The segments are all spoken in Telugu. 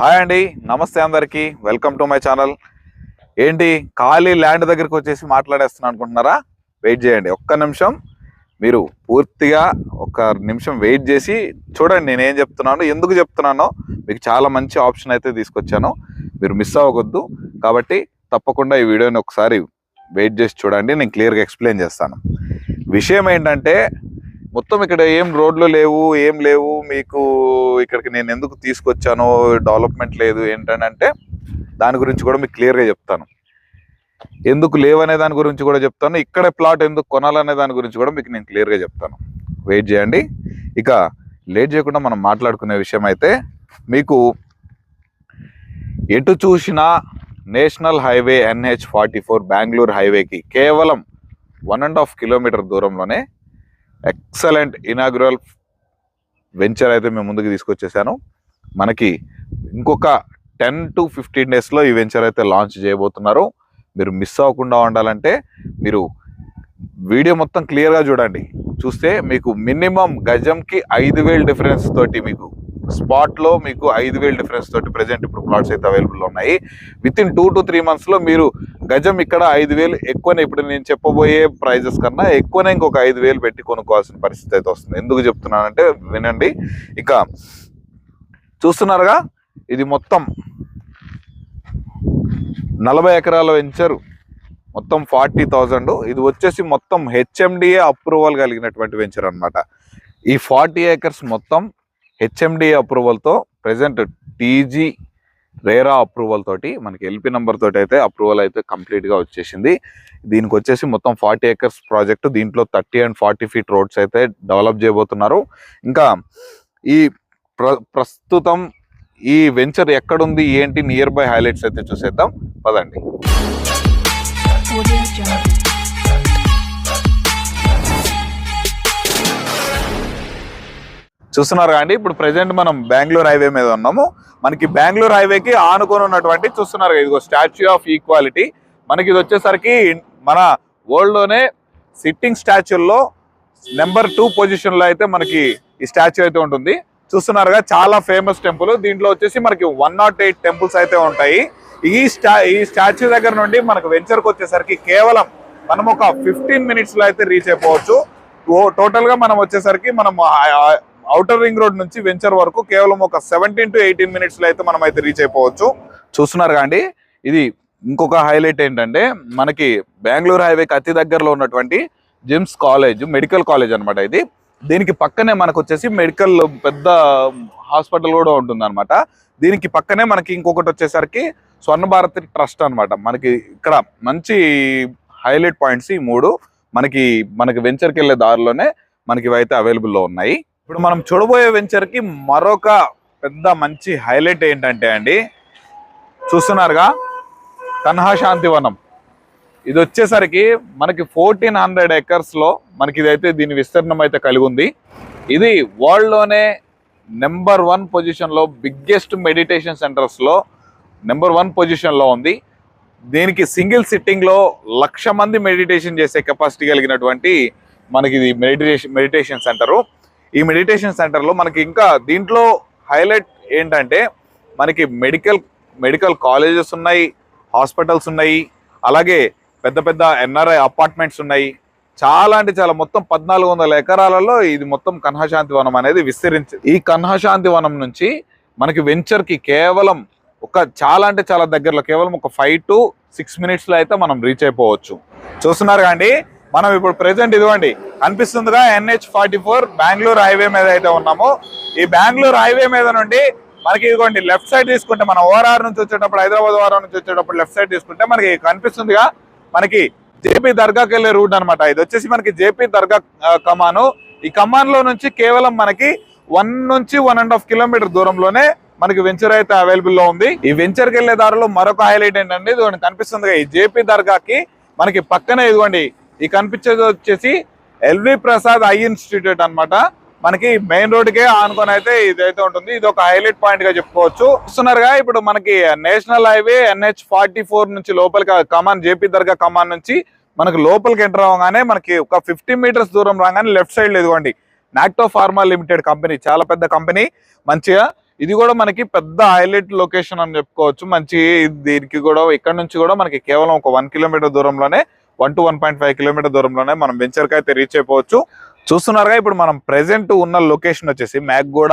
హాయ్ అండి నమస్తే అందరికీ. వెల్కమ్ టు మై ఛానల్ ఏంటి ఖాళీ ల్యాండ్ దగ్గరికి వచ్చేసి మాట్లాడేస్తున్నాను అనుకుంటున్నారా? వెయిట్ చేయండి ఒక్క నిమిషం. మీరు పూర్తిగా ఒక నిమిషం వెయిట్ చేసి చూడండి నేను ఏం చెప్తున్నాను ఎందుకు చెప్తున్నానో మీకు చాలా మంచి ఆప్షన్ అయితే తీసుకొచ్చాను. మీరు మిస్ అవ్వకూడదు. కాబట్టి తప్పకుండా ఈ వీడియోని ఒకసారి వెయిట్ చేసి చూడండి నేను క్లియర్గా ఎక్స్ప్లెయిన్ చేస్తాను. విషయం ఏంటంటే మొత్తం ఇక్కడ ఏం రోడ్లు లేవు ఏం లేవు. మీకు ఇక్కడికి నేను ఎందుకు తీసుకొచ్చానో డెవలప్మెంట్ లేదు ఏంటంటే దాని గురించి కూడా మీకు క్లియర్గా చెప్తాను. ఎందుకు లేవనే దాని గురించి కూడా చెప్తాను. ఇక్కడ ప్లాట్ ఎందుకు కొనాలనే దాని గురించి కూడా మీకు నేను క్లియర్గా చెప్తాను. వెయిట్ చేయండి. ఇక లేట్ చేయకుండా మనం మాట్లాడుకునే విషయం అయితే మీకు ఎటు చూసినా national highway NH forty four Bengaluru హైవేకి కేవలం వన్ అండ్ హాఫ్ కిలోమీటర్ దూరంలోనే ఎక్సలెంట్ ఇనాగ్రల్ వెంచర్ అయితే మేము ముందుకు తీసుకొచ్చేసాను. మనకి ఇంకొక టెన్ టు ఫిఫ్టీన్ డేస్లో ఈ వెంచర్ అయితే లాంచ్ చేయబోతున్నారు. మీరు మిస్ అవ్వకుండా ఉండాలంటే మీరు వీడియో మొత్తం క్లియర్గా చూడండి. చూస్తే మీకు మినిమం గజంకి ఐదు వేలు డిఫరెన్స్ తోటి మీకు స్పాట్లో మీకు ఐదు వేలు డిఫరెన్స్ తోటి ప్రజెంట్ ఇప్పుడు ప్లాట్స్ అయితే అవైలబుల్ ఉన్నాయి. Within two to three మంత్స్లో మీరు గజం ఇక్కడ ఐదు వేలు ఎక్కువనే ఇప్పుడు నేను చెప్పబోయే ప్రైజెస్ కన్నా ఎక్కువనే ఇంకొక ఐదు వేలు పెట్టి కొనుక్కోవాల్సిన పరిస్థితి అయితే వస్తుంది. ఎందుకు చెప్తున్నానంటే వినండి. ఇక చూస్తున్నారుగా ఇది మొత్తం నలభై ఎకరాల వెంచరు మొత్తం ఫార్టీ థౌజండ్ ఇది వచ్చేసి మొత్తం హెచ్ఎండిఏ అప్రూవల్ కలిగినటువంటి వెంచర్ అనమాట ఈ ఫార్టీ ఏకర్స్ మొత్తం హెచ్ఎండి అప్రూవల్తో ప్రజెంట్ టీజీ రేరా అప్రూవల్ తోటి మనకి ఎల్పి నెంబర్ తోటి అయితే అప్రూవల్ అయితే కంప్లీట్గా వచ్చేసింది. దీనికి వచ్చేసి మొత్తం ఫార్టీ ఏకర్స్ ప్రాజెక్ట్ దీంట్లో thirty and forty feet roads అయితే డెవలప్ చేయబోతున్నారు. ఇంకా ఈ ప్ర ప్రస్తుతం ఈ వెంచర్ ఎక్కడుంది ఏంటి నియర్ బై హైలైట్స్ అయితే చూసేద్దాం. పదండి. చూస్తున్నారు కానీ ఇప్పుడు ప్రజెంట్ మనం బెంగళూరు హైవే మీద ఉన్నాము. మనకి బెంగళూరు హైవేకి ఆనుకొని ఉన్నటువంటి చూస్తున్నారు ఇదిగో స్టాచ్యూ ఆఫ్ ఈక్వాలిటీ మనకి ఇది వచ్చేసరికి మన వరల్డ్లోనే సిట్టింగ్ స్టాచ్యూల్లో నెంబర్ టూ పొజిషన్లో అయితే మనకి ఈ స్టాచ్యూ అయితే ఉంటుంది. చూస్తున్నారుగా చాలా ఫేమస్ టెంపుల్ దీంట్లో వచ్చేసి మనకి వన్ నాట్ ఎయిట్ టెంపుల్స్ అయితే ఉంటాయి. ఈ స్టా ఈ స్టాచ్యూ దగ్గర నుండి మనకు వెంచర్కి వచ్చేసరికి కేవలం మనం ఒక ఫిఫ్టీన్ మినిట్స్లో అయితే రీచ్ అయిపోవచ్చు. టోటల్గా మనం వచ్చేసరికి మనం అవుటర్ రింగ్ రోడ్ నుంచి వెంచర్ వరకు కేవలం ఒక సెవెంటీన్ టు ఎయిటీన్ మినిట్స్లో అయితే మనం అయితే రీచ్ అయిపోవచ్చు. చూస్తున్నారు కాండి ఇది ఇంకొక హైలైట్ ఏంటంటే మనకి బెంగళూరు హైవేకి అతి దగ్గరలో ఉన్నటువంటి జిమ్స్ కాలేజ్ మెడికల్ కాలేజ్ అన్నమాట ఇది. దీనికి పక్కనే మనకు వచ్చేసి మెడికల్ పెద్ద హాస్పిటల్ కూడా ఉంటుంది అనమాట దీనికి పక్కనే మనకి ఇంకొకటి వచ్చేసరికి స్వర్ణ భారతి ట్రస్ట్ అన్నమాట. మనకి ఇక్కడ మంచి హైలైట్ పాయింట్స్ ఈ మూడు. మనకి మనకి వెంచర్కి వెళ్ళే దారిలోనే మనకి ఇవైతే అవైలబుల్లో ఉన్నాయి. ఇప్పుడు మనం చూడబోయే వెంచర్కి మరొక పెద్ద మంచి హైలైట్ ఏంటంటే అండి చూస్తున్నారుగా కన్హా శాంతివనం ఇది వచ్చేసరికి మనకి ఫోర్టీన్ హండ్రెడ్ ఎకర్స్లో మనకి ఇదైతే దీని విస్తీర్ణం అయితే కలిగి ఉంది. ఇది వరల్డ్లోనే నెంబర్ వన్ పొజిషన్లో బిగ్గెస్ట్ మెడిటేషన్ సెంటర్స్లో నెంబర్ వన్ పొజిషన్లో ఉంది. దీనికి సింగిల్ సిట్టింగ్లో లక్ష మంది మెడిటేషన్ చేసే కెపాసిటీ కలిగినటువంటి మనకి ఇది మెడిటేషన్ మెడిటేషన్ సెంటరు ఈ మెడిటేషన్ సెంటర్లో మనకి ఇంకా దీంట్లో హైలైట్ ఏంటంటే మనకి మెడికల్ మెడికల్ కాలేజెస్ ఉన్నాయి హాస్పిటల్స్ ఉన్నాయి అలాగే పెద్ద పెద్ద ఎన్ఆర్ఐ అపార్ట్మెంట్స్ ఉన్నాయి. చాలా అంటే చాలా మొత్తం పద్నాలుగు వందల ఎకరాలలో ఇది మొత్తం కన్హశాంతి వనం అనేది విస్తరించి ఈ కన్హశాంతి వనం నుంచి మనకి వెంచర్కి కేవలం ఒక చాలా అంటే చాలా దగ్గరలో కేవలం ఒక ఫైవ్ టు సిక్స్ మినిట్స్లో అయితే మనం రీచ్ అయిపోవచ్చు. చూస్తున్నారు కానీ మనం ఇప్పుడు ప్రెసెంట్ ఇదిగోండి కనిపిస్తుందిగా NH forty four Bengaluru highway మీద అయితే ఉన్నాము. ఈ బెంగళూరు హైవే మీద నుండి మనకి ఇదిగోండి లెఫ్ట్ సైడ్ తీసుకుంటే మన ఓఆర్ఆర్ నుంచి వచ్చేటప్పుడు హైదరాబాద్ ఓఆర్ఆర్ నుంచి వచ్చేటప్పుడు లెఫ్ట్ సైడ్ తీసుకుంటే మనకి కనిపిస్తుందిగా. మనకి జేపీ దర్గాకి వెళ్ళే రూట్ అన్నమాట. ఇది వచ్చేసి మనకి జేపీ దర్గా కమాను. ఈ కమాన్లో నుంచి కేవలం మనకి వన్ నుంచి వన్ అండ్ హాఫ్ కిలోమీటర్ దూరంలోనే మనకి వెంచర్ అయితే అవైలబుల్లో ఉంది. ఈ వెంచర్కి వెళ్ళే దారిలో మరొక హైలైట్ ఏంటంటే ఇదిగోండి కనిపిస్తుంది ఈ జేపీ దర్గాకి మనకి పక్కనే ఇదిగోండి ఈ కనిపించేది వచ్చేసి ఎల్వి ప్రసాద్ ఐ ఇన్స్టిట్యూట్ అన్నమాట. మనకి మెయిన్ రోడ్ కే ఆనుకొని అయితే ఇదైతే ఉంటుంది. ఇది ఒక హైలైట్ పాయింట్గా చెప్పుకోవచ్చు. చూస్తున్నారుగా ఇప్పుడు మనకి national highway NH forty four నుంచి లోపలికి కమాన్ జేపీ దర్గా కమాన్ నుంచి మనకి లోపలికి ఎంటర్ అవ్వగానే మనకి ఒక ఫిఫ్టీ మీటర్స్ దూరం రాగానే లెఫ్ట్ సైడ్ ఇదిగోండి నాక్టో ఫార్మా లిమిటెడ్ కంపెనీ. చాలా పెద్ద కంపెనీ. మంచిగా ఇది కూడా మనకి పెద్ద హైలైట్ లొకేషన్ అని చెప్పుకోవచ్చు. మంచి దీనికి కూడా ఇక్కడ నుంచి కూడా మనకి కేవలం ఒక వన్ కిలోమీటర్ దూరంలోనే one to one point five kilometre దూరంలోనే మనం వెంచర్కి అయితే రీచ్ అయిపోవచ్చు. చూస్తున్నారుగా ఇప్పుడు మనం ప్రెసెంట్ ఉన్న లొకేషన్ వచ్చేసి మ్యాక్గూడ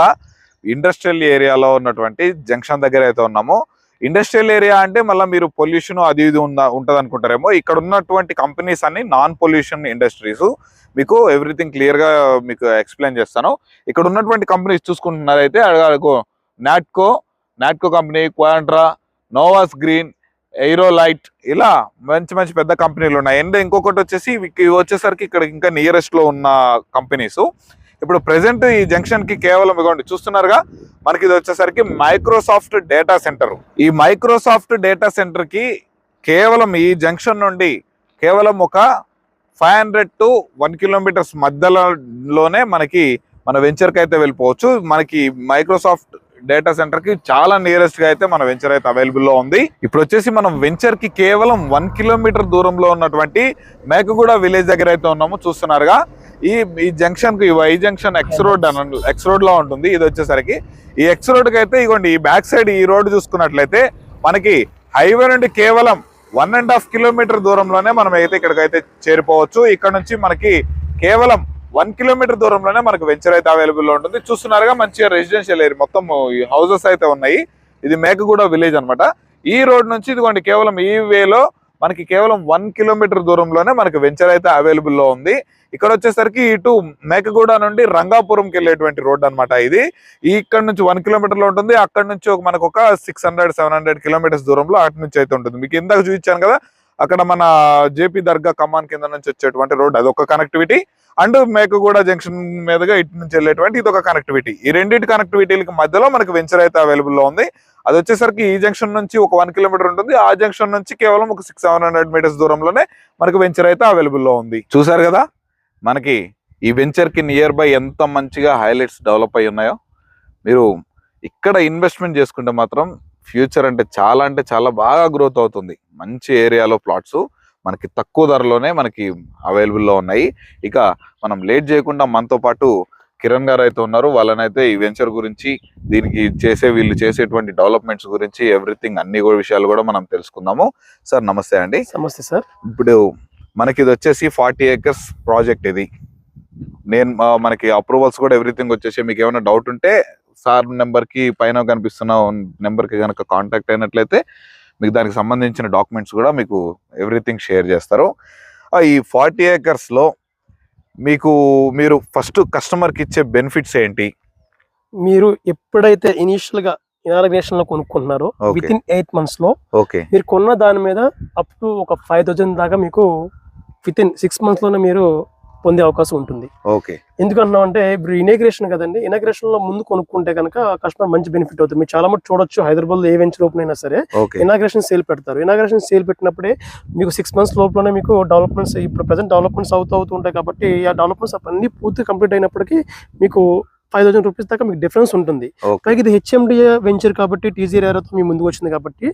ఇండస్ట్రియల్ ఏరియాలో ఉన్నటువంటి జంక్షన్ దగ్గర అయితే ఉన్నాము. ఇండస్ట్రియల్ ఏరియా అంటే మళ్ళీ మీరు పొల్యూషన్ అది ఇది ఉందా ఉంటుంది అనుకుంటారేమో ఇక్కడ ఉన్నటువంటి కంపెనీస్ అన్ని నాన్ పొల్యూషన్ ఇండస్ట్రీస్ మీకు ఎవ్రీథింగ్ క్లియర్గా మీకు ఎక్స్ప్లెయిన్ చేస్తాను. ఇక్కడ ఉన్నటువంటి కంపెనీస్ చూసుకుంటున్నారైతే అడగాలకు నాట్కో నాట్కో కంపెనీ క్వాంట్రా నోవాస్ గ్రీన్ ఎయిరోలైట్ ఇలా మంచి మంచి పెద్ద కంపెనీలు ఉన్నాయి. అండ్ ఇంకొకటి వచ్చేసి ఇవి వచ్చేసరికి ఇక్కడ ఇంకా నియరెస్ట్లో ఉన్న కంపెనీస్. ఇప్పుడు ప్రెసెంట్ ఈ జంక్షన్కి కేవలం ఇవ్వండి చూస్తున్నారుగా మనకి ఇది వచ్చేసరికి మైక్రోసాఫ్ట్ డేటా సెంటర్ ఈ మైక్రోసాఫ్ట్ డేటా సెంటర్కి కేవలం ఈ జంక్షన్ నుండి కేవలం ఒక five hundred to one kilometers మధ్యలోనే మనకి మన వెంచర్కి అయితే వెళ్ళిపోవచ్చు. మనకి మైక్రోసాఫ్ట్ డేటా సెంటర్కి చాలా నియరెస్ట్గా అయితే మన వెంచర్ అయితే అవైలబుల్లో ఉంది. ఇప్పుడు వచ్చేసి మనం వెంచర్కి కేవలం వన్ కిలోమీటర్ దూరంలో ఉన్నటువంటి మేకగూడ విలేజ్ దగ్గర అయితే ఉన్నాము చూస్తున్నారుగా. ఈ ఈ జంక్షన్కి ఈ వై జంక్షన్ ఎక్స్ రోడ్ అని ఎక్స్ రోడ్లో ఉంటుంది ఇది వచ్చేసరికి. ఈ ఎక్స్ రోడ్కి అయితే ఇగోండి ఈ బ్యాక్ సైడ్ ఈ రోడ్ చూసుకున్నట్లయితే మనకి హైవే నుండి కేవలం వన్ అండ్ హాఫ్ కిలోమీటర్ దూరంలోనే మనం అయితే ఇక్కడికైతే చేరిపోవచ్చు. ఇక్కడ నుంచి మనకి కేవలం వన్ కిలోమీటర్ దూరంలోనే మనకు వెంచర్ అయితే అవైలబుల్లో ఉంటుంది. చూస్తున్నారుగా మంచిగా రెసిడెన్షియల్ ఏరియా మొత్తం హౌసెస్ అయితే ఉన్నాయి. ఇది మేకగూడ విలేజ్ అన్నమాట. ఈ రోడ్ నుంచి ఇదిగోండి కేవలం ఈ వేలో మనకి కేవలం వన్ కిలోమీటర్ దూరంలోనే మనకి వెంచర్ అయితే అవైలబుల్లో ఉంది. ఇక్కడ వచ్చేసరికి ఇటు మేకగూడ నుండి రంగాపురంకి వెళ్ళేటువంటి రోడ్ అన్నమాట ఇది. ఇక్కడ నుంచి వన్ కిలోమీటర్లో ఉంటుంది. అక్కడ నుంచి ఒక మనకు ఒక six hundred seven hundred kilometers దూరంలో అటు నుంచి అయితే ఉంటుంది. మీకు ఇందాక చూపించాను కదా అక్కడ మన జేపీ దర్గా కమాన్ కింద నుంచి వచ్చేటువంటి రోడ్ అది ఒక కనెక్టివిటీ అండ్ మేకగూడ జంక్షన్ మీదుగా ఇటు నుంచి వెళ్ళేటువంటి ఇది ఒక కనెక్టివిటీ ఈ రెండింటి కనెక్టివిటీలకి మధ్యలో మనకి వెంచర్ అయితే అవైలబుల్లో ఉంది. అది వచ్చేసరికి ఈ జంక్షన్ నుంచి ఒక వన్ కిలోమీటర్ ఉంటుంది. ఆ జంక్షన్ నుంచి కేవలం ఒక సిక్స్ సెవెన్ హండ్రెడ్ మీటర్స్ దూరంలోనే మనకి వెంచర్ అయితే అవైలబుల్లో ఉంది. చూసారు కదా? మనకి ఈ వెంచర్కి నియర్ బై ఎంత మంచిగా హైలైట్స్ డెవలప్ అయి ఉన్నాయో. మీరు ఇక్కడ ఇన్వెస్ట్మెంట్ చేసుకుంటే మాత్రం ఫ్యూచర్ అంటే చాలా అంటే చాలా బాగా గ్రోత్ అవుతుంది. మంచి ఏరియాలో ప్లాట్స్ మనకి తక్కువ ధరలోనే మనకి అవైలబుల్లో ఉన్నాయి. ఇక మనం లేట్ చేయకుండా మనతో పాటు కిరణ్ గారు అయితే ఉన్నారు. వాళ్ళనైతే ఈ వెంచర్ గురించి దీనికి చేసే వీళ్ళు చేసేటువంటి డెవలప్మెంట్స్ గురించి ఎవ్రీథింగ్ అన్ని విషయాలు కూడా మనం తెలుసుకుందాము. సార్ నమస్తే అండి. నమస్తే సార్. ఇప్పుడు మనకి ఇది వచ్చేసి ఫార్టీ ఏకర్స్ ప్రాజెక్ట్ ఇది. నేను మనకి అప్రూవల్స్ కూడా ఎవ్రీథింగ్ వచ్చేసి మీకు ఏమైనా డౌట్ ఉంటే సార్ నెంబర్కి పైన కనిపిస్తున్న నెంబర్కి కనుక కాంటాక్ట్ అయినట్లయితే మీకు దానికి సంబంధించిన డాక్యుమెంట్స్ కూడా మీకు ఎవ్రీథింగ్ షేర్ చేస్తారు. ఆ, ఈ ఫార్టీ ఏకర్స్లో మీకు మీరు ఫస్ట్ కస్టమర్కి ఇచ్చే బెనిఫిట్స్ ఏంటి? మీరు ఎప్పుడైతే ఇనిషియల్గా ఇనాగ్రేషన్లో కొనుక్కుంటున్నారో. విత్ ఇన్ ఎయిట్ మంత్స్లో ఓకే. మీరు కొన్న దాని మీద అప్ టు ఒక ఫైవ్ థౌసండ్ దాకా మీకు విత్ ఇన్ సిక్స్ మంత్స్లోనే మీరు పొందే అవకాశం ఉంటుంది. ఓకే. ఎందుకంటున్నాం అంటే ఇప్పుడు ఇనాగ్రేషన్ కదండి ఇనాగ్రేషన్లో ముందు కొనుక్కుంటే కనుక కస్టమర్ మంచి బెనిఫిట్ అవుతుంది. మీరు చాలా మటు చూడొచ్చు హైదరాబాద్లో ఏ వెంచర్ ఓపెన్ అయినా సరే ఇనాగ్రేషన్ సేల్ పెడతారు. ఇనాగ్రేషన్ సేల్ పెట్టినప్పుడే మీకు సిక్స్ మంత్స్ లోపలనే మీకు డెవలప్మెంట్స్ ఇప్పుడు ప్రజెంట్ డెవలప్మెంట్స్ అవుతూ అవుతూ ఉంటాయి కాబట్టి ఆ డెవలప్మెంట్స్ అన్ని పూర్తి కంప్లీట్ అయినప్పటికీ మీకు ఫైవ్ థౌసండ్ రూపీస్ దాకా మీకు డిఫరెన్స్ ఉంటుంది. పైకి ఇది హెచ్ఎండిఏ వెంచర్ కాబట్టి టీజీ ఏరియాతో మీ ముందుకు వచ్చింది కాబట్టి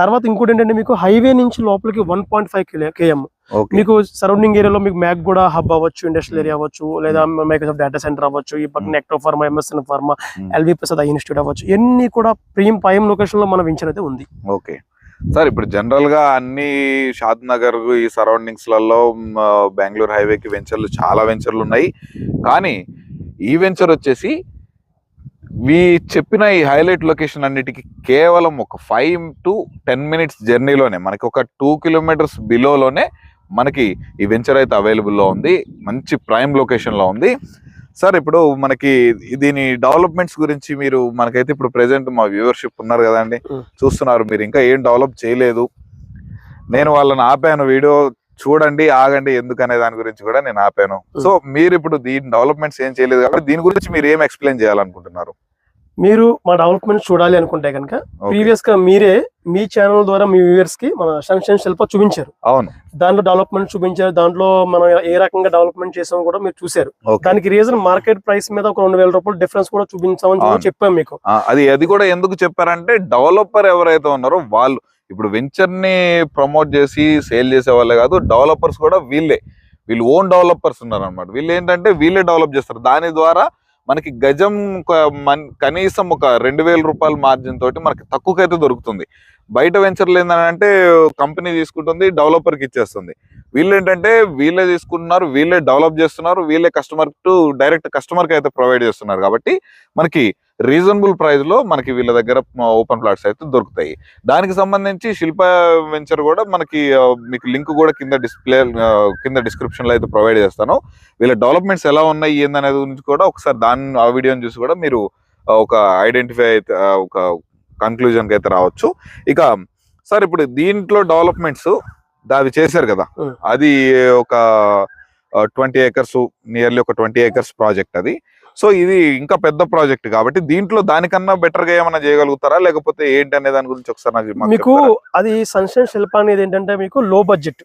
తర్వాత ఇంకోటి ఏంటంటే మీకు హైవే నుంచి లోపలికి వన్ పాయింట్ ఫైవ్ కేఎం మీకు సరౌండింగ్ ఏరియాలో మీకు మ్యాక్ కూడా హబ్ అవ్వచ్చు ఇండస్ట్రియల్ ఏరియా అవ్వచ్చు లేదా మైక్రోసాఫ్ట్ డేటా సెంటర్ అవ్వచ్చు ఈ పక్కన నెక్టో pharma MSN pharma. LV Prasad institute అవ్వచ్చు. ఇవన్నీ కూడా ప్రీమ్ పైమ్ లొకేషన్లో మన వెంచర్ అయితే ఉంది. ఓకే సార్ ఇప్పుడు జనరల్గా అన్ని షాద్ నగర్ ఈ సరౌండింగ్స్లలో మ్, బెంగళూరు హైవేకి వెంచర్లు చాలా వెంచర్లు ఉన్నాయి. కానీ ఈ వెంచర్ వచ్చేసి వీ చెప్పిన ఈ హైలైట్ లొకేషన్ అన్నిటికీ కేవలం ఒక ఫైవ్ టు టెన్ మినిట్స్ జర్నీలోనే మనకి ఒక టూ కిలోమీటర్స్ బిలోలోనే మనకి ఈ వెంచర్ అయితే అవైలబుల్లో ఉంది మంచి ప్రైమ్ లొకేషన్లో ఉంది. సార్ ఇప్పుడు మనకి దీని డెవలప్మెంట్స్ గురించి మీరు మనకైతే ఇప్పుడు ప్రెసెంట్ మా వ్యూవర్షిప్ ఉన్నారు కదండి. చూస్తున్నారు మీరు ఇంకా ఏం డెవలప్ చేయలేదు. నేను వాళ్ళని ఆపాను వీడియో చూడండి ఆగండి ఎందుకనే దాని గురించి కూడా నేను ఆపాను. సో మీరు ఇప్పుడు దీని డెవలప్మెంట్స్ ఏం చేయలేదు కాబట్టి దీని గురించి మీరు ఏం ఎక్స్ప్లెయిన్ చేయాలనుకుంటున్నారు? మీరు మా డెవలప్మెంట్ చూడాలి అనుకుంటే కనుక. ప్రీవియస్గా మీరే మీ ఛానల్ ద్వారా మీ వ్యూవర్స్కి మన సంక్షన్ శిల్ప చూపించారు. అవును. దాంట్లో డెవలప్మెంట్ చూపించారు దాంట్లో మనం ఏ రకంగా డెవలప్మెంట్ చేసామో కూడా మీరు చూసారు దానికి రీజన్ మార్కెట్ ప్రైస్ మీద ఒక రెండు వేల రూపాయలు డిఫరెన్స్ కూడా చూపించామని. చెప్పాం మీకు. అది అది కూడా ఎందుకు చెప్పారంటే డెవలపర్ ఎవరైతే ఉన్నారో వాళ్ళు. ఇప్పుడు వెంచర్ని ప్రమోట్ చేసి సేల్ చేసే వాళ్ళే కాదు డెవలపర్స్ కూడా వీళ్ళే. వీళ్ళు ఓన్ డెవలపర్స్ ఉన్నారు అనమాట వీళ్ళు ఏంటంటే వీళ్ళే డెవలప్ చేస్తారు. దాని ద్వారా మనకి గజం ఒక మన్- కనీసం ఒక రెండు వేల రూపాయల మార్జిన్ తోటి మనకి తక్కువకైతే దొరుకుతుంది. బయట వెంచర్లు ఏంటంటే కంపెనీ తీసుకుంటుంది డెవలపర్కి ఇచ్చేస్తుంది. వీళ్ళు ఏంటంటే వీళ్ళే తీసుకుంటున్నారు వీళ్ళే డెవలప్ చేస్తున్నారు వీళ్ళే కస్టమర్ టు డైరెక్ట్ కస్టమర్కి అయితే ప్రొవైడ్ చేస్తున్నారు. కాబట్టి మనకి రీజనబుల్ ప్రైస్లో మనకి వీళ్ళ దగ్గర ఓపెన్ ప్లాట్స్ అయితే దొరుకుతాయి. దానికి సంబంధించి శిల్ప వెంచర్ కూడా మనకి మీకు లింక్ కూడా కింద డిస్ప్లే కింద డిస్క్రిప్షన్లో అయితే ప్రొవైడ్ చేస్తాను. వీళ్ళ డెవలప్మెంట్స్ ఎలా ఉన్నాయి ఏందనేది గురించి కూడా ఒకసారి దాని ఆ వీడియోని చూసి కూడా మీరు ఒక ఐడెంటిఫై అయితే ఒక కన్క్లూజన్ అయితే రావచ్చు. ఇక సార్ ఇప్పుడు దీంట్లో డెవలప్మెంట్స్ అవి చేశారు కదా. అది ఒక ట్వంటీ ఏకర్స్ నియర్లీ ఒక ట్వంటీ ఏకర్స్ ప్రాజెక్ట్ అది. సో ఇది ఇంకా పెద్ద ప్రాజెక్ట్ కాబట్టి దీంట్లో దానికన్నా బెటర్గా ఏమైనా చేయగలుగుతారా? లేకపోతే ఏంటి అనే దాని గురించి ఒకసారి నాకు మాకు అది సన్షైన్ శిల్ప అనేది ఏంటంటే మీకు లో బడ్జెట్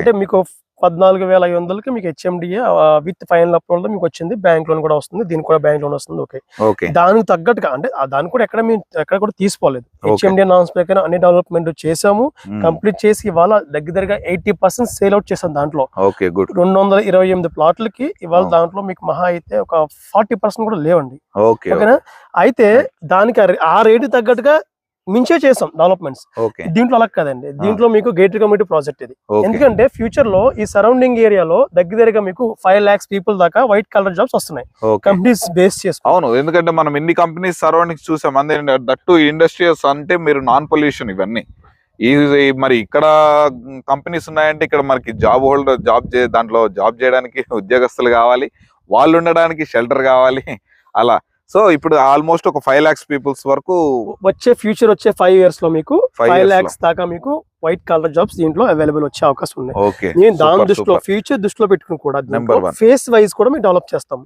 అంటే మీకు పద్నాలుగు వేల ఐదు వందలకి మీకు హెచ్ఎండిఏ విత్ ఫైనల్ అప్రూవల్ మీకు వచ్చింది. బ్యాంక్ లోన్ కూడా వస్తుంది. దీనికి కూడా బ్యాంక్ లోన్ వస్తుంది. ఓకే దానికి తగ్గట్టుగా అంటే దాన్ని కూడా ఎక్కడ మేము ఎక్కడ కూడా తీసుకోలేదు. హెచ్ఎండిఏ నామ్స్ ప్రకారం అన్ని డెవలప్మెంట్ చేసాము. కంప్లీట్ చేసి ఇవాళ దగ్గర దగ్గర ఎయిటీ పర్సెంట్ సేల్ అవుట్ చేసాం దాంట్లో. ఓకే గుడ్ రెండు వందల ఇరవై ఎనిమిది ప్లాట్లకి ఇవాళ Oh. దాంట్లో మీకు మహా అయితే ఒక ఫార్టీ పర్సెంట్ కూడా లేవండి. ఓకే ఓకేనా? అయితే దానికి ఆ రేటు తగ్గట్టుగా మించే చేసాం డెవలప్మెంట్స్ ఓకే దీంట్లో అలా కదండి. దీంట్లో మీకు గేటెడ్ కమ్యూనిటీ ప్రాజెక్ట్ ఇది. ఎందుకంటే ఫ్యూచర్లో ఈ సరౌండింగ్ ఏరియాలో దగ్గర దగ్గరగా మీకు ఫైవ్ లాక్స్ పీపుల్ దాకా వైట్ కలర్ జాబ్స్ వస్తున్నాయి. కంపెనీస్ బేస్ చేసుకో అవును. ఎందుకంటే మనం ఎన్ని కంపెనీస్ సరౌండింగ్స్ చూసాం. అందే దట్టు ఇండస్ట్రియల్స్ అంటే మీరు నాన్ పొల్యూషన్ ఇవన్నీ. ఇది మరి ఇక్కడ కంపెనీస్ ఉన్నాయంటే ఇక్కడ మనకి జాబ్ హోల్డర్ జాబ్ చే దాంట్లో జాబ్ చేయడానికి ఉద్యోగస్తులు కావాలి. వాళ్ళు ఉండడానికి షెల్టర్ కావాలి. అలా. సో ఇప్పుడు ఆల్మోస్ట్ ఒక ఫైవ్ లాక్స్ పీపుల్స్ వరకు వచ్చే ఫ్యూచర్ వచ్చే ఫైవ్ ఇయర్స్లో మీకు ఫైవ్. లాక్స్ దాకా మీకు వైట్ కలర్ జాబ్స్ దీంట్లో అవైలబుల్ వచ్చే అవకాశం ఉన్నాయి. ఓకే నేను దాని దృష్టిలో ఫ్యూచర్ దృష్టిలో పెట్టుకుని కూడా. ఫేస్ వైజ్ కూడా మేము డెవలప్ చేస్తాం.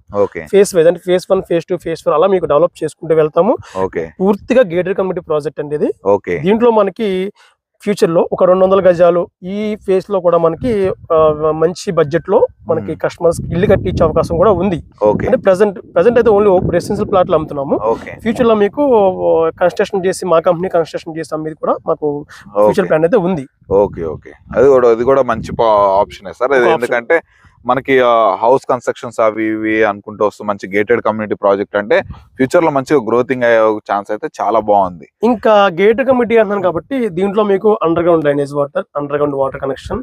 ఫేస్ వైజ్ అంటే phase one phase two phase four అలా మీకు డెవలప్ చేసుకుంటూ వెళ్తాము. ఓకే పూర్తిగా గేటెడ్ కమ్యూనిటీ ప్రాజెక్ట్ అండి ఇది. ఓకే దీంట్లో మనకి ఫ్యూచర్లో ఒక రెండు వందల గజాలు ఈ ఫేస్లో కూడా మనకి మంచి బడ్జెట్లో మనకి. కస్టమర్స్ ఇల్లు కట్టించే అవకాశం కూడా ఉంది. ఓకే. అంటే ప్రెసెంట్ ప్రెసెంట్ అయితే ఓన్లీ రెసిడెన్షియల్ ప్లాట్లు అమ్ముతున్నాము. ఓకే. ఫ్యూచర్లో మీకు కన్స్ట్రక్షన్ చేసి మా కంపెనీ కన్స్ట్రక్షన్ చేసి అమ్మేది కూడా మాకు ఫ్యూచర్ ప్లాన్ అయితే ఉంది. Okay okay. అది కూడా అది కూడా మంచి ఆప్షన్ సార్. ఎందుకంటే మనకి హౌస్ కన్స్ట్రక్షన్స్ అవి ఇవి అనుకుంటూ వస్తూ మంచి గేటెడ్ కమ్యూనిటీ ప్రాజెక్ట్ అంటే ఫ్యూచర్లో మంచిగా గ్రోతింగ్ అయ్యే ఛాన్స్ అయితే చాలా బాగుంది. ఇంకా గేట్ కమిటీ అంటున్నాను కాబట్టి దీంట్లో మీకు underground drainage water underground water connection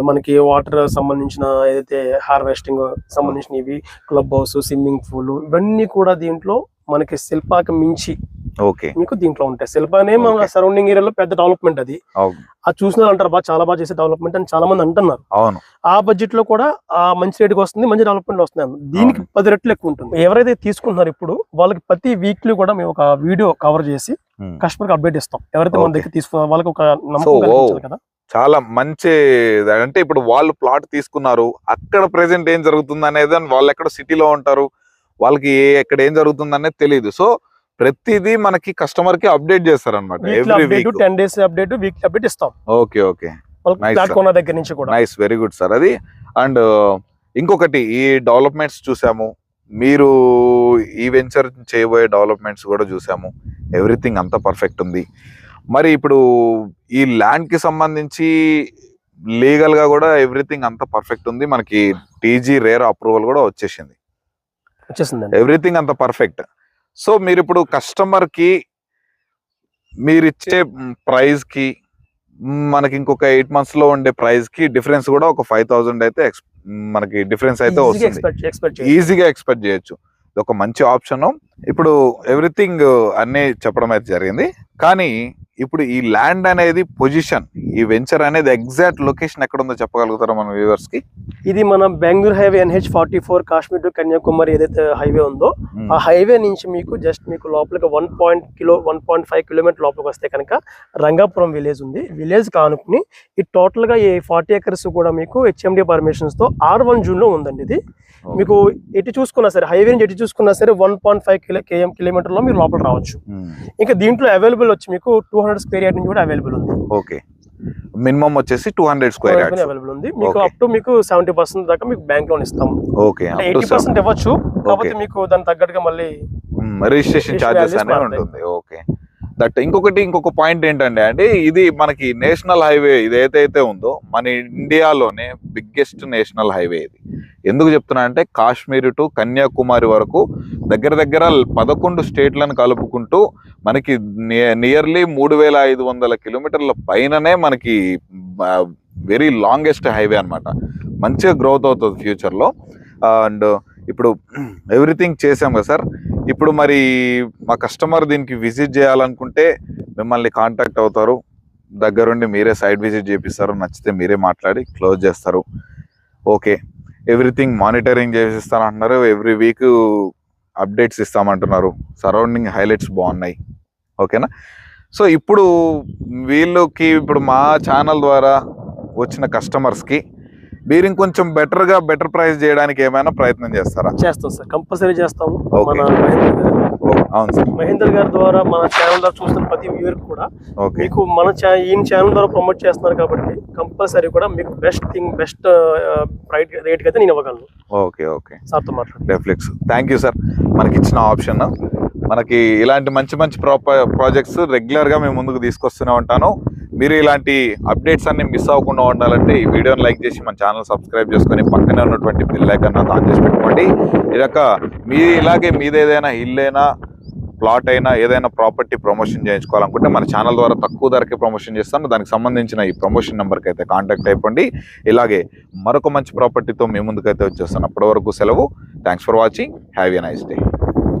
మనకి వాటర్ సంబంధించిన ఏదైతే హార్వెస్టింగ్ సంబంధించినవి క్లబ్ హౌస్ స్విమ్మింగ్ పూల్ ఇవన్నీ కూడా దీంట్లో మనకి శిల్పాకి మించి ఓకే మీకు దీంట్లో ఉంటాయి శిల్పానే మన. సరౌండింగ్ ఏరియాలో పెద్ద డెవలప్మెంట్ అది అది చూసిన అంటారు బా చాలా బాగా చేసే డెవలప్మెంట్ అని చాలా మంది అంటున్నారు అవును ఆ బడ్జెట్లో కూడా ఆ మంచి రేటుకి వస్తుంది మంచి డెవలప్మెంట్ వస్తుంది దీనికి. పది రెట్లు ఎక్కువ ఉంటుంది ఎవరైతే తీసుకుంటున్నారో ఇప్పుడు వాళ్ళకి ప్రతి వీక్లీ కూడా మేము ఒక వీడియో కవర్ చేసి. కస్టమర్కి అప్డేట్ ఇస్తాం ఎవరైతే మన. దగ్గర తీసుకున్న వాళ్ళకి ఒక నమ్మకం. కదా చాలా మంచి అంటే ఇప్పుడు వాళ్ళు ప్లాట్ తీసుకున్నారు అక్కడ ప్రెసెంట్ ఏం జరుగుతుంది అనేది అని వాళ్ళు ఎక్కడ సిటీలో ఉంటారు వాళ్ళకి ఏ- ఎక్కడ ఏం జరుగుతుంది అనేది తెలియదు సో ప్రతిదీ మనకి కస్టమర్కి అప్డేట్ చేస్తారు అనమాట weekly every week. Ten days update weekly update ఇస్తాం. Okay okay. దగ్గర నుంచి కూడా. నైస్ వెరీ గుడ్ సార్ అది అండ్ ఇంకొకటి ఈ డెవలప్మెంట్స్ చూసాము. మీరు ఈ వెంచర్ చేయబోయే డెవలప్మెంట్స్ కూడా చూసాము. ఎవ్రీథింగ్ అంతా పర్ఫెక్ట్ ఉంది. మరి ఇప్పుడు ఈ ల్యాండ్కి సంబంధించి లీగల్గా కూడా ఎవ్రీథింగ్ అంతా పర్ఫెక్ట్ ఉంది. మనకి టీజీ రేర్ అప్రూవల్ కూడా వచ్చేసింది. వచ్చేసిందండి. ఎవ్రీథింగ్ అంత పర్ఫెక్ట్ సో మీరు ఇప్పుడు కస్టమర్కి మీరు ఇచ్చే ప్రైస్కి మ్, మనకి ఇంకొక ఎయిట్ మంత్స్లో ఉండే ప్రైస్కి డిఫరెన్స్ కూడా ఒక ఫైవ్ థౌసండ్ అయితే మనకి డిఫరెన్స్ అయితే వస్తుంది. ఈజీగా ఎక్స్పెక్ట్ చేయొచ్చు. ఇది ఒక మంచి ఆప్షన్ ఇప్పుడు ఎవ్రీథింగ్ అన్ని చెప్పడం అయితే జరిగింది. కానీ ఇప్పుడు ఈ ల్యాండ్ అనేది పొజిషన్ ఈ వెంచర్ అనేది ఎగ్జాక్ట్ లొకేషన్ ఎక్కడ ఉందో చెప్పగలుగుతారా మన వ్యూవర్స్కి ఇది మన Bengaluru highway NH forty four Kashmir to Kanyakumari ఏదైతే హైవే ఉందో ఆ హైవే నుంచి మీకు జస్ట్ మీకు లోపలికి one point kilo one point five kilometre లోపలికి వస్తే కనుక రంగాపురం విలేజ్ ఉంది. విలేజ్ కానుకుని ఈ టోటల్గా ఈ ఫార్టీ ఎకర్స్ కూడా మీకు హెచ్ఎండి పర్మిషన్స్తో ఆర్ వన్ జూన్లో ఉందండి ఇది. మీకు ఎటు చూసుకున్నా సరే హైవే నుంచి ఎటు చూసుకున్నా సరే one point five kilo KM కిలోమీటర్లో మీరు లోపల రావచ్చు. మ్, ఇంకా దీంట్లో అవైలబుల్ వచ్చి మీకు టూ హండ్రెడ్ స్క్వేర్ యార్డ్ నుంచి కూడా అవైలబుల్ ఉంది. ఓకే. మినిమం వచ్చేసి two hundred square yards available ఉంది. మీకు. అప్ టు మీకు సెవెంటీ పర్సెంట్ దాకా మీకు బ్యాంక్ లోన్ ఇస్తాం ఓకే ఎయిటీ పర్సెంట్ ఇవ్వచ్చు. కాకపోతే మీకు దాని తగ్గట్టుగా మళ్ళీ రిజిస్ట్రేషన్ అనేవి మారుతాయి. ఉంటుంది. ఓకే. దట్ ఇంకొకటి ఇంకొక పాయింట్ ఏంటంటే అంటే ఇది మనకి నేషనల్ హైవే ఇది ఏదైతే ఉందో మన ఇండియాలోనే బిగ్గెస్ట్ నేషనల్ హైవే ఇది. ఎందుకు చెప్తున్నా అంటే కాశ్మీర్ టు కన్యాకుమారి వరకు దగ్గర దగ్గర పదకొండు స్టేట్లను కలుపుకుంటూ మనకి నియర్లీ మూడు వేల ఐదు వందల కిలోమీటర్ల పైననే మనకి వెరీ లాంగెస్ట్ హైవే అన్నమాట. మంచిగా గ్రోత్ అవుతుంది ఫ్యూచర్లో. అండ్ ఇప్పుడు ఎవ్రీథింగ్ చేసాం కదా సార్. ఇప్పుడు మరి మా కస్టమర్ దీనికి విజిట్ చేయాలనుకుంటే మిమ్మల్ని కాంటాక్ట్ అవుతారు. దగ్గరుండి మీరే సైట్ విజిట్ చేపిస్తారు. నచ్చితే మీరే మాట్లాడి క్లోజ్ చేస్తారు. ఓకే. ఎవ్రీథింగ్ మానిటరింగ్ చేసిస్తానంటున్నారు. ఎవ్రీ వీక్ అప్డేట్స్ ఇస్తామంటున్నారు. సరౌండింగ్ హైలైట్స్ బాగున్నాయి. ఓకేనా? సో ఇప్పుడు వీళ్ళకి ఇప్పుడు మా ఛానల్ ద్వారా వచ్చిన కస్టమర్స్కి మీరు ఇంకొంచెం బెటర్గా బెటర్ ప్రైస్ చేయడానికి ఏమైనా ప్రయత్నం చేస్తారా? చేస్తాం సార్. కంపల్సరీ చేస్తాము. మన అవును సార్. మహేందర్ గారి ద్వారా మన ఛానల్ ద్వారా చూస్తున్న ప్రతి వ్యూవర్ కూడా మీకు మన ఈయన ఛానల్ ద్వారా ప్రమోట్ చేస్తున్నారు కాబట్టి కంపల్సరీ కూడా మీకు best thing best price rate అయితే నేను ఇవ్వగలను. ఓకే ఓకే సార్తో మాట్లాడి. డెఫ్లెక్స్ థ్యాంక్ యూ సార్ మనకి ఇచ్చిన ఆప్షన్ మనకి ఇలాంటి మంచి మంచి ప్రా ప్రాజెక్ట్స్ రెగ్యులర్గా మేము ముందుకు తీసుకొస్తూనే ఉంటాను. మీరు ఇలాంటి అప్డేట్స్ అన్ని మిస్ అవ్వకుండా ఉండాలంటే ఈ వీడియోని లైక్ చేసి మన ఛానల్ సబ్స్క్రైబ్ చేసుకొని పక్కనే ఉన్నటువంటి బిల్ ఐకన్ ఆన్ చేసి పెట్టుకోండి. ఇదొక మీ ఇలాగే మీదేదైనా ఇల్లైనా ప్లాట్ అయినా ఏదైనా ప్రాపర్టీ ప్రమోషన్ చేయించుకోవాలనుకుంటే మన ఛానల్ ద్వారా తక్కువ ధరకే ప్రమోషన్ చేస్తాను. దానికి సంబంధించిన ఈ ప్రమోషన్ నెంబర్కి అయితే కాంటాక్ట్ అయిపోండి. ఇలాగే మరొక మంచి ప్రాపర్టీతో మీ ముందుకైతే వచ్చేస్తాను. అప్పటి వరకు సెలవు. Thanks for watching have a nice day